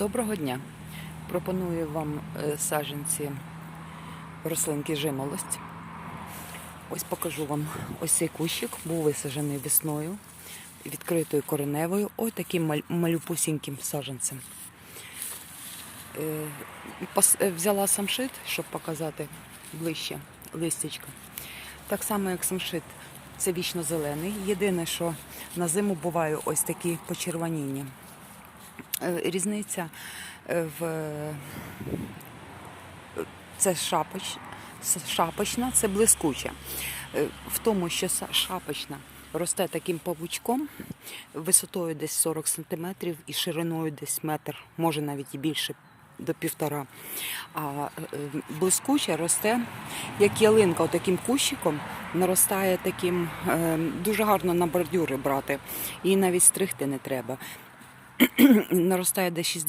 Доброго дня! Пропоную вам е, саджанці рослинки жимолость. Ось покажу вам ось цей кущик, був висаджений весною, відкритою кореневою, ось таким малюпусіньким саджанцем. Е, е, Взяла самшит, щоб показати ближче листячка. Так само, як самшит, це вічно зелений. Єдине, що на зиму буває ось такі почервоніння. Е, Різниця е, в це шапоч, шапочна, це блискуча. Е, В тому, що шапочна росте таким павучком висотою десь 40 см і шириною десь метр, може навіть і більше до півтора. А блискуча росте як ялинка, таким кущиком, наростає таким, дуже гарно на бордюри брати. Її навіть стригти не треба наростає десь